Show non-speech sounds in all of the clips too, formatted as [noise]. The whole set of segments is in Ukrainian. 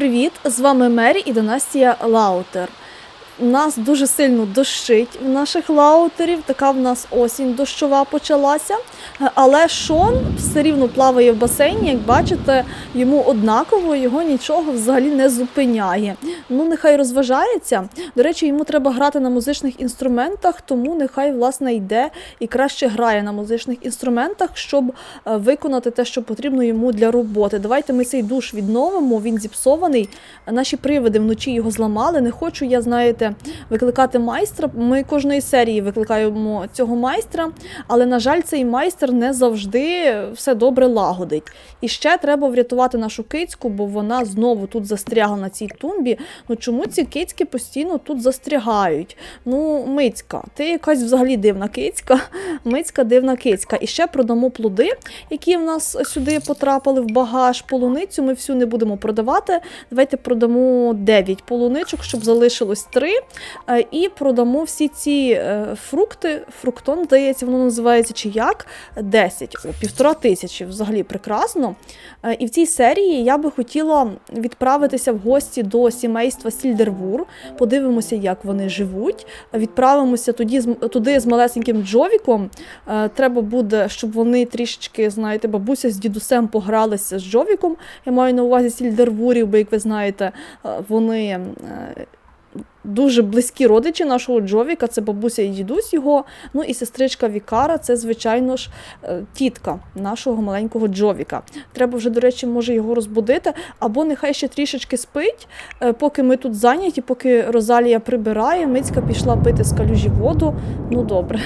привіт! З вами Мері і Династія Лаутер. Нас дуже сильно дощить в наших лаутерів. Така в нас осінь дощова почалася. Але Шон все рівно плаває в басейні. Як бачите, йому однаково його нічого взагалі не зупиняє. Ну, нехай розважається. До речі, йому треба грати на музичних інструментах, тому нехай власне йде і краще грає на музичних інструментах, щоб е, виконати те, що потрібно йому для роботи. Давайте ми цей душ відновимо. Він зіпсований. Наші привиди вночі його зламали. Не хочу я, знаєте, викликати майстра. Ми кожної серії викликаємо цього майстра, але на жаль, цей майстер не завжди все добре лагодить. І ще треба врятувати нашу кицьку, бо вона знову тут застрягла на цій тумбі. Ну чому ці кицьки постійно тут застрягають? Ну, мицька, ти якась взагалі дивна кицька. Мицька дивна кицька. І ще продамо плоди, які в нас сюди потрапили в багаж. Полуницю ми всю не будемо продавати. Давайте продамо 9 полуничок, щоб залишилось 3. Е, І продамо всі ці е, фрукти. Фруктон, здається, воно називається чи як? 10. О, півтора тисячі. Взагалі прекрасно. Е, І в цій серії я би хотіла відправитися в гості до сімейства Сільдервур. Подивимося, як вони живуть. Відправимося тоді туди з малесеньким Джовіком. Е, Треба буде, щоб вони трішечки, знаєте, бабуся з дідусем погралися з Джовіком. Я маю на увазі Сільдервурів, бо, як ви знаєте, е, вони. Дуже близькі родичі нашого Джовіка, це бабуся і дідусь його. Ну і сестричка Вікара, це, звичайно ж, е, тітка нашого маленького Джовіка. Треба вже, до речі, може його розбудити, або нехай ще трішечки спить, е, поки ми тут зайняті, поки Розалія прибирає. Мицька пішла пити з калюжі воду. Ну добре.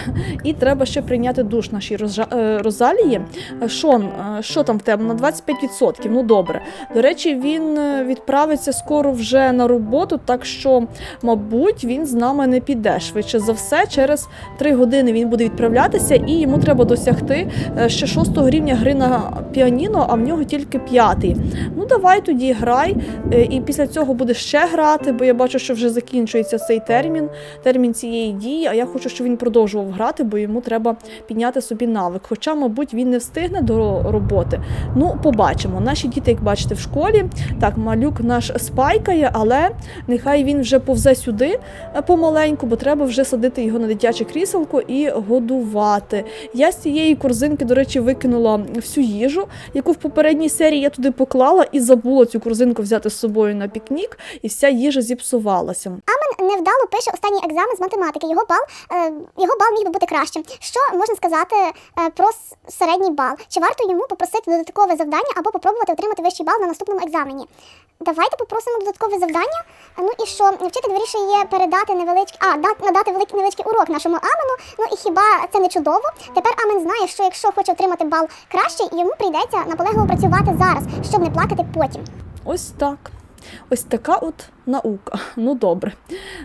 І треба ще прийняти душ нашій е, Розалії. Шон, що там в тебе? На 25%. Ну добре. До речі, він відправиться скоро вже на роботу, так що, мабуть, він з нами не піде. Швидше за все, через 3 години він буде відправлятися, і йому треба досягти е, ще 6 рівня гри на піаніно, а в нього тільки п'ятий. Ну давай тоді грай. е, І після цього будеш ще грати, бо я бачу, що вже закінчується цей термін, термін цієї дії. А я хочу, щоб він продовжував грати, бо йому треба підняти собі навик. Хоча, мабуть, він не встигне до роботи. Ну, побачимо. Наші діти, як бачите, в школі. Так, малюк наш спайкає, але нехай він вже повзе сюди е, помаленьку, бо треба вже садити його на дитяче кріселко і годувати. Я з цієї корзинки, до речі, викинула всю їжу, яку в попередній серії я туди поклала і забула цю корзинку взяти з собою на пікнік, і вся їжа зіпсувалася. Амен невдало пише останній екзамен з математики. Його бал, е, його бал міг би бути кращим. Що можна сказати е, про середній бал? Чи варто йому попросити додаткове завдання або попробувати отримати вищий бал на наступному екзамені? Давайте попросимо додаткове завдання. Ну і що вчитель вирішує передати невеличкий, а да- надати великий невеличкий урок нашому Амену. Ну і хіба це не чудово? Тепер Амен знає, що якщо хоче отримати бал краще, йому прийдеться наполегливо працювати зараз, щоб не плакати потім. Ось так. Ось така от наука. Ну добре.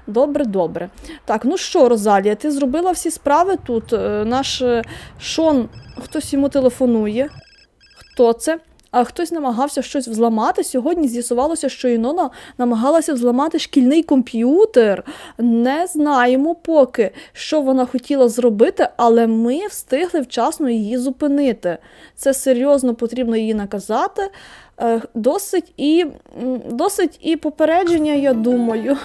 Добре, добре. Так, ну що, Розалія, ти зробила всі справи тут. Е, Наш е, Шон, хтось йому телефонує. Хто це? А хтось намагався щось взламати. Сьогодні з'ясувалося, що Інона намагалася взламати шкільний комп'ютер. Не знаємо поки, що вона хотіла зробити, але ми встигли вчасно її зупинити. Це серйозно потрібно її наказати. Е, Досить і досить і попередження, я думаю.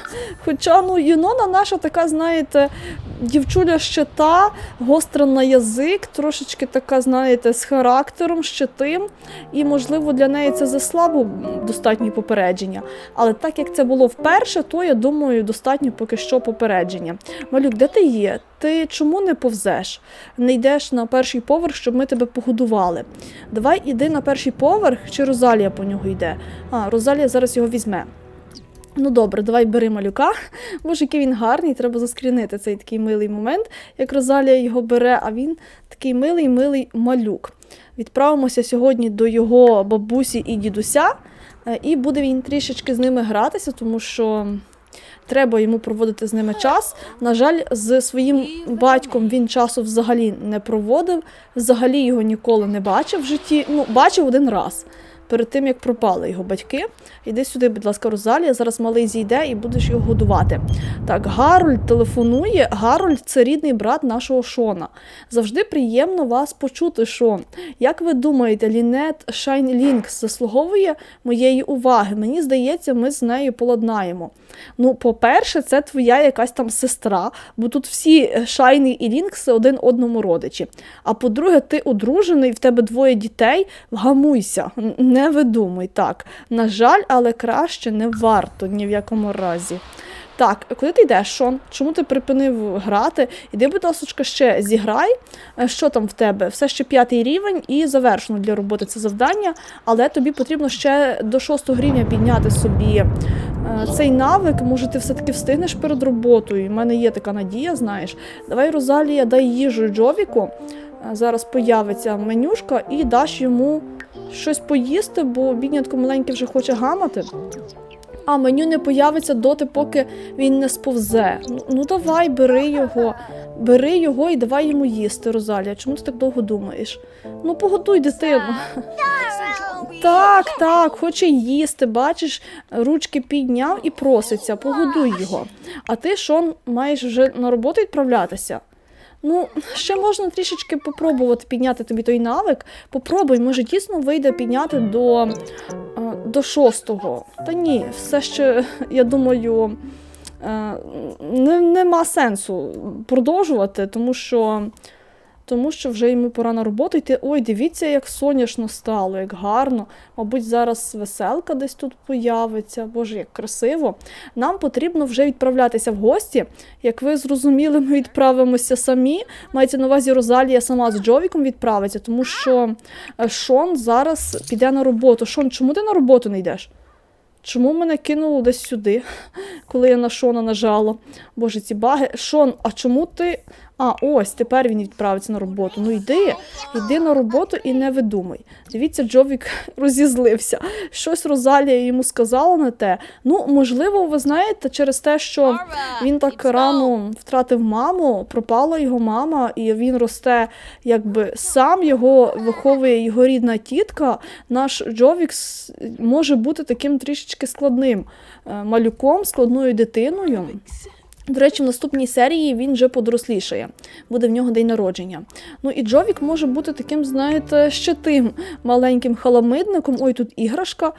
Хоча ну Юнона наша така, знаєте, дівчуля щита, гостра на язик, трошечки така, знаєте, з характером, щитим. І, можливо, для неї це заслабо достатньо попередження. Але так як це було вперше, то я думаю, достатньо поки що попередження. Малюк, де ти є? Ти чому не повзеш? Не йдеш на перший поверх, щоб ми тебе погодували. Давай іди на перший поверх, чи Розалія по нього йде. А, Розалія зараз його візьме. Ну добре, давай бери малюка. [laughs] Боже, який він гарний, треба заскрінити цей такий милий момент, як Розалія його бере, а він такий милий, милий малюк. Відправимося сьогодні до його бабусі і дідуся, е, і буде він трішечки з ними гратися, тому що треба йому проводити з ними час. На жаль, з своїм батьком він часу взагалі не проводив, взагалі його ніколи не бачив в житті. Ну, бачив один раз. Перед тим, як пропали його батьки. Іди сюди, будь ласка, Розалія. Зараз малий зійде і будеш його годувати. Так, Гарольд телефонує. Гарольд це рідний брат нашого Шона. Завжди приємно вас почути, Шон. Як ви думаєте, Лінет Шайн Лінкс заслуговує моєї уваги? Мені здається, ми з нею поладнаємо. Ну, по-перше, це твоя якась там сестра, бо тут всі Шайни і Лінкси один одному родичі. А по-друге, ти одружений, в тебе двоє дітей. Вгамуйся, н- не видумуй так. На жаль, але краще не варто ні в якому разі. Так, куди ти йдеш, Шон? Чому ти припинив грати? Іди, будь ласка, ще зіграй. Е, Що там в тебе? Все ще п'ятий рівень і завершено для роботи це завдання, але тобі потрібно ще до шостого рівня підняти собі е, цей навик. Може, ти все-таки встигнеш перед роботою. У мене є така надія, знаєш. Давай, Розалія, дай їжу Джовіку. Е, Зараз появиться менюшка і даш йому щось поїсти, бо біднятко маленький вже хоче гамати. А меню не появиться доти, поки він не сповзе. Ну, ну давай, бери його, бери його і давай йому їсти, Розалія. Чому ти так довго думаєш? Ну, погодуй дитину. Так, так, хоче їсти, бачиш, ручки підняв і проситься, погодуй його. А ти, Шон, маєш вже на роботу відправлятися? Ну, ще можна трішечки попробувати підняти тобі той навик. Попробуй, може дійсно вийде підняти до, е, до шостого. Та ні, все ще, я думаю, не, нема сенсу продовжувати, тому що, тому що вже йому пора на роботу йти. Ой, дивіться, як сонячно стало, як гарно. Мабуть, зараз веселка десь тут появиться. Боже, як красиво. Нам потрібно вже відправлятися в гості. Як ви зрозуміли, ми відправимося самі. Мається на увазі Розалія сама з Джовіком відправиться, тому що е, Шон зараз піде на роботу. Шон, чому ти на роботу не йдеш? Чому мене кинуло десь сюди, [laughs] коли я на Шона нажала? Боже, ці баги. Шон, а чому ти. А, ось, тепер він відправиться на роботу. Ну йди, йди на роботу і не видумай. Дивіться, Джовік [laughs] розізлився. Щось Розалія йому сказала на те. Ну, можливо, ви знаєте, через те, що він так рано втратив маму, пропала його мама, і він росте якби сам його виховує його рідна тітка. Наш Джовік може бути таким трішечки складним е, малюком, складною дитиною. До речі, в наступній серії він вже подорослішає. Буде в нього день народження. Ну і Джовік може бути таким, знаєте, ще тим маленьким халамидником. Ой, тут іграшка.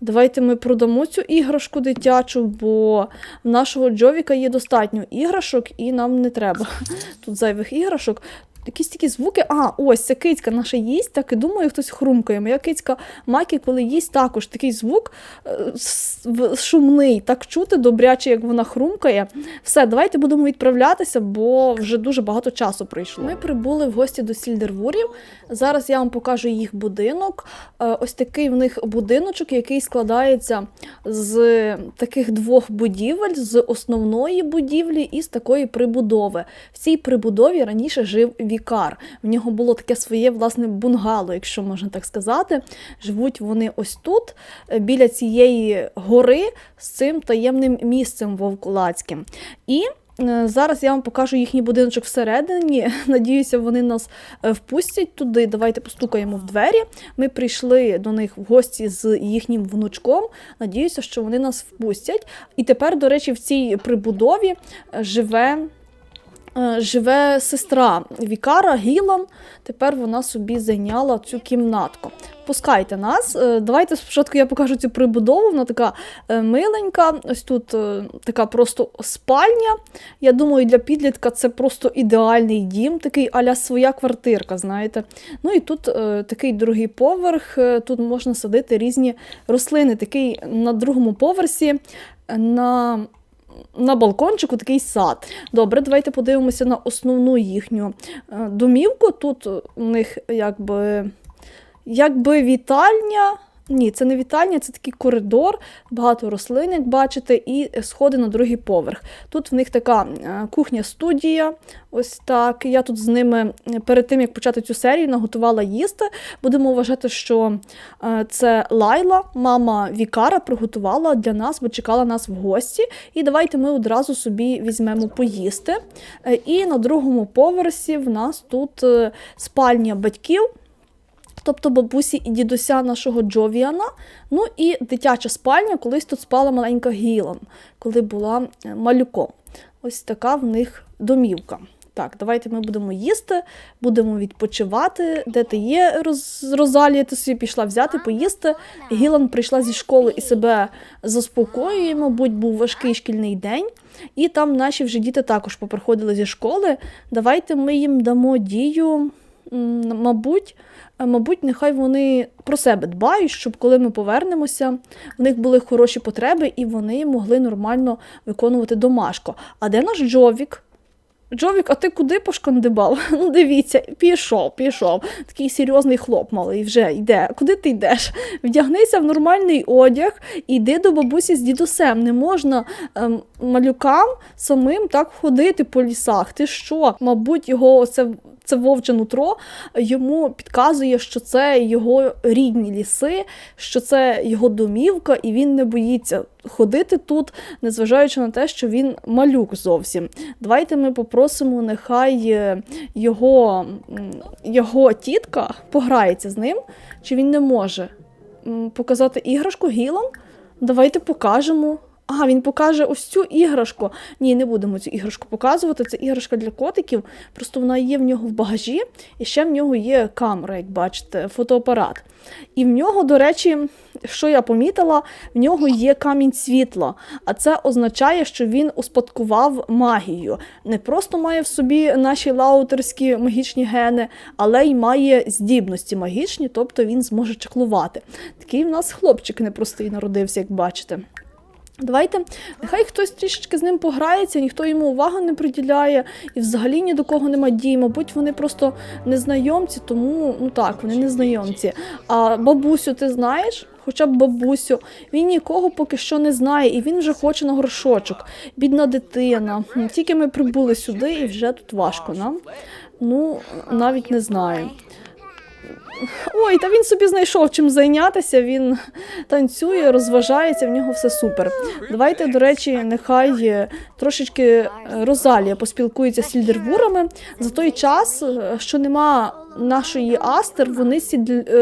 Давайте ми продамо цю іграшку дитячу, бо в нашого Джовіка є достатньо іграшок, і нам не треба [laughs] тут зайвих іграшок. Якісь такі звуки. А, ось ця кицька наша їсть, так і думаю, хтось хрумкає. Моя кицька Макі, коли їсть, також такий звук е, шумний, так чути добряче, як вона хрумкає. Все, давайте будемо відправлятися, бо вже дуже багато часу пройшло. Ми прибули в гості до Сільдервурів. Зараз я вам покажу їх будинок. Е, Ось такий в них будиночок, який складається з таких двох будівель, з основної будівлі і з такої прибудови. В цій прибудові раніше жив вікар. В нього було таке своє власне бунгало, якщо можна так сказати. Живуть вони ось тут, е, біля цієї гори з цим таємним місцем вовкулацьким. І е, Зараз я вам покажу їхній будиночок всередині. [laughs] Надіюся, вони нас е, впустять туди. Давайте постукаємо в двері. Ми прийшли до них в гості з їхнім внучком. Надіюся, що вони нас впустять. І тепер, до речі, в цій прибудові живе. Е, Живе сестра Вікара Гілан. Тепер вона собі зайняла цю кімнатку. Пускайте нас. Е, Давайте спочатку я покажу цю прибудову. Вона така е, миленька. Ось тут така просто спальня. Я думаю, для підлітка це просто ідеальний дім, такий аля своя квартирка, знаєте. Ну і тут такий другий поверх. Тут можна садити різні рослини. Такий на другому поверсі. На на балкончику такий сад. Добре, давайте подивимося на основну їхню е, домівку. Тут у них якби, якби вітальня. Ні, це не вітальня, це такий коридор, багато рослин, як бачите, і сходи на другий поверх. Тут в них така е, кухня-студія. Ось так. Я тут з ними е, перед тим, як почати цю серію, наготувала їсти. Будемо вважати, що е, це Лайла, мама Вікара, приготувала для нас, бо чекала нас в гості. І давайте ми одразу собі візьмемо поїсти. І на другому поверсі в нас тут спальня батьків. Тобто бабусі і дідуся нашого Джовіана. Ну і дитяча спальня, колись тут спала маленька Гілан, коли була е, малюком. Ось така в них домівка. Так, давайте ми будемо їсти, будемо відпочивати. Де ти є, Роз... Розалія? Ти собі пішла взяти, поїсти. Гілан прийшла зі школи і себе заспокоює, мабуть, був важкий шкільний день. І там наші вже діти також поприходили зі школи. Давайте ми їм дамо дію, мабуть, е, мабуть, нехай вони про себе дбають, щоб коли ми повернемося, в них були хороші потреби і вони могли нормально виконувати домашку. А де наш Джовік? Джовік, а ти куди пошкандибав? [laughs] Ну, дивіться, пішов, пішов. Такий серйозний хлоп малий вже йде. Куди ти йдеш? Вдягнися в нормальний одяг і йди до бабусі з дідусем. Не можна ем, малюкам самим так ходити по лісах. Ти що? Мабуть, його оце, це вовче нутро йому підказує, що це його рідні ліси, що це його домівка, і він не боїться ходити тут, незважаючи на те, що він малюк зовсім. Давайте ми попросимо, нехай е, його, його тітка пограється з ним, чи він не може показати іграшку Гілан. Давайте покажемо. А, він покаже ось цю іграшку. Ні, не будемо цю іграшку показувати. Це іграшка для котиків. Просто вона є в нього в багажі, і ще в нього є камера, як бачите, фотоапарат. І в нього, до речі, що я помітила, в нього є камінь світла. А це означає, що він успадкував магію. Не просто має в собі наші лаутерські магічні гени, але й має здібності магічні, тобто він зможе чаклувати. Такий в нас хлопчик непростий народився, як бачите. Давайте, нехай хтось трішечки з ним пограється, ніхто йому уваги не приділяє, і взагалі ні до кого нема дій. Мабуть, вони просто незнайомці, тому ну так, вони незнайомці. А бабусю, ти знаєш? Хоча б бабусю, він нікого поки що не знає, і він вже хоче на горшочок. Бідна дитина. Тільки ми прибули сюди, і вже тут важко нам. Ну, навіть не знаю. Ой, та він собі знайшов чим зайнятися. Він танцює, розважається, в нього все супер. Давайте, до речі, нехай е, трошечки е, Розалія поспілкується з сільдервурами. За той час, е, що нема нашої Астер, вони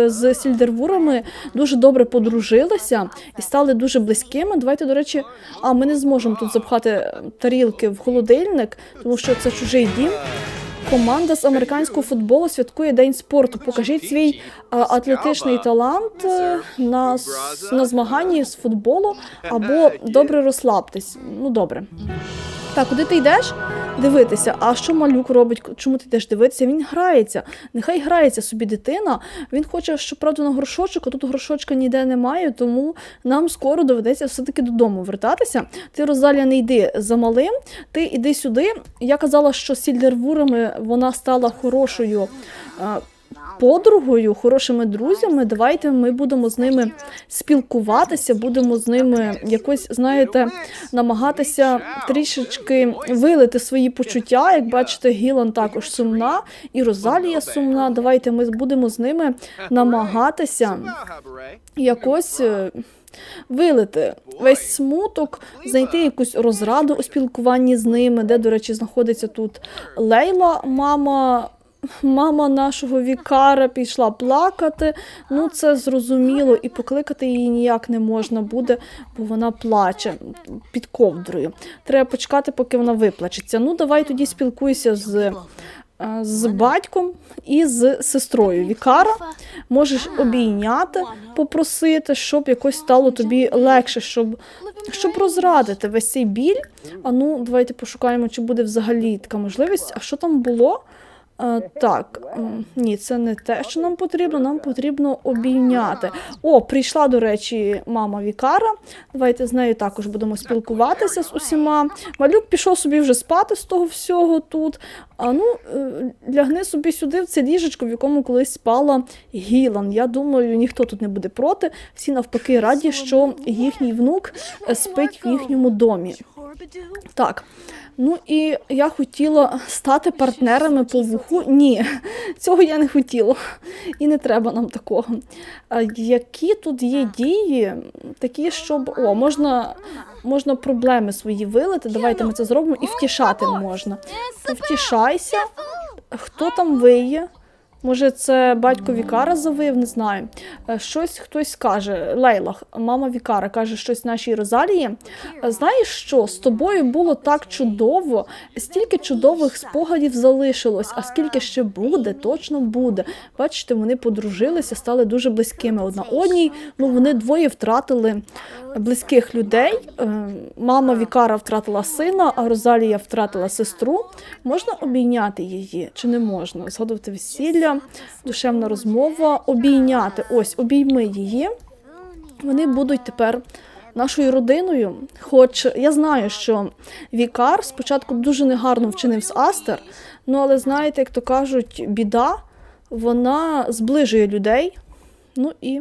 з сільдервурами дуже добре подружилися і стали дуже близькими. Давайте, до речі, а ми не зможемо тут запхати тарілки в холодильник, тому що це чужий дім. Команда з американського футболу святкує День спорту. Покажіть свій атлетичний талант е, на, на змаганні з футболу або добре розслабтесь. Ну добре. Так, куди ти йдеш? Дивитися. А що малюк робить? Чому ти йдеш дивитися? Він грається. Нехай грається собі дитина. Він хоче, щоправда, на горшочок, а тут горшочка ніде немає, тому нам скоро доведеться все-таки додому вертатися. Ти, Розалія, не йди за малим, ти іди сюди. Я казала, що з сільдервурами вона стала хорошою. Подругою, хорошими друзями, давайте ми будемо з ними спілкуватися, будемо з ними якось, знаєте, намагатися трішечки вилити свої почуття. Як бачите, Гілан також сумна, і Розалія сумна. Давайте ми будемо з ними намагатися якось е, вилити весь смуток, знайти якусь розраду у спілкуванні з ними, де, до речі, знаходиться тут Лейла, мама. Мама нашого вікара пішла плакати. Ну, це зрозуміло, і покликати її ніяк не можна буде, бо вона плаче під ковдрою. Треба почекати, поки вона виплачеться. Ну, давай тоді спілкуйся з, е, з батьком і з сестрою Вікара. Можеш обійняти, попросити, щоб якось стало тобі легше, щоб, щоб розрадити весь цей біль. А ну, давайте пошукаємо, чи буде взагалі така можливість. А що там було? Е, так, ні, це не те, що нам потрібно. Нам потрібно обійняти. О, прийшла, до речі, мама Вікара. Давайте з нею також будемо спілкуватися з усіма. Малюк пішов собі вже спати з того всього тут. А ну, е, лягни собі сюди, в це ліжечко, в якому колись спала Гілан. Я думаю, ніхто тут не буде проти. Всі навпаки раді, що їхній внук е, спить в їхньому домі. Так. Ну і я хотіла стати партнерами по вуху. Ні, [laughs] цього я не хотіла. І не треба нам такого. Які тут є дії, такі, щоб о, можна, можна проблеми свої вилити. Давайте ми це зробимо і втішати можна. Втішайся, Хто там виє? Може, це батько Вікара завив, не знаю. Е, Щось хтось скаже. Лейла, мама Вікара, каже щось нашій Розалії. Е, Знаєш що? З тобою було так чудово, стільки чудових спогадів залишилось, а скільки ще буде, точно буде. Бачите, вони подружилися, стали дуже близькими одна одній. Ну, вони двоє втратили близьких людей. Е, Мама Вікара втратила сина, а Розалія втратила сестру. Можна обійняти її чи не можна? Згадувати весілля, душевна розмова, обійняти. Ось, обійми її. Вони будуть тепер нашою родиною. Хоч я знаю, що Вікар спочатку дуже негарно вчинив з Астер, ну але знаєте, як то кажуть, біда вона зближує людей. Ну і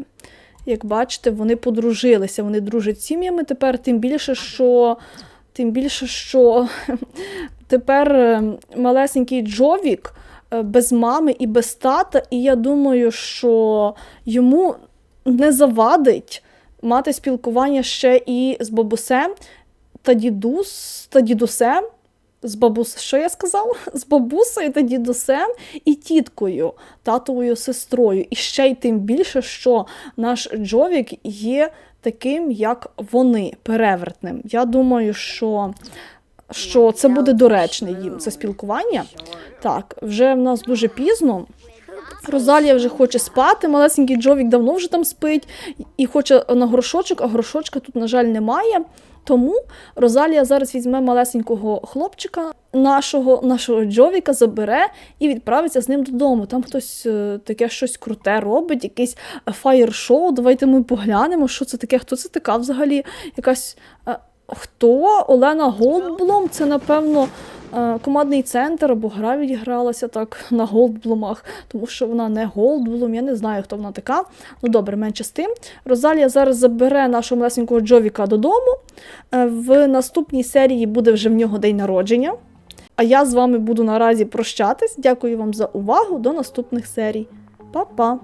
як бачите, вони подружилися, вони дружать з сім'ями тепер, тим більше, що. Тим більше, що [laughs] тепер е, малесенький Джовік без мами і без тата, і я думаю, що йому не завадить мати спілкування ще і з бабусем та дідус та дідусем. З бабус, що я сказала? [laughs] З бабусею та дідусем і тіткою, татовою сестрою. І ще й тим більше, що наш Джовік є таким, як вони, перевертним. Я думаю, що, що це буде доречне їм це спілкування. Так, вже в нас дуже пізно. Розалія вже хоче спати, малесенький Джовік давно вже там спить і хоче на горшочок, а горшочка тут, на жаль, немає. Тому Розалія зараз візьме малесенького хлопчика, нашого, нашого Джовіка, забере і відправиться з ним додому. Там хтось е, таке щось круте робить, якийсь фаєр-шоу. Давайте ми поглянемо, що це таке, хто це така взагалі. Якась е, хто? Олена Голдблом, це напевно. е, Командний центр або гра відігралася так на Голдблумах, тому що вона не Голдблум, я не знаю, хто вона така. Ну добре, менше з тим. Розалія зараз забере нашого малесенького Джовіка додому. Е, В наступній серії буде вже в нього день народження. А я з вами буду наразі прощатись. Дякую вам за увагу. До наступних серій. Па-па!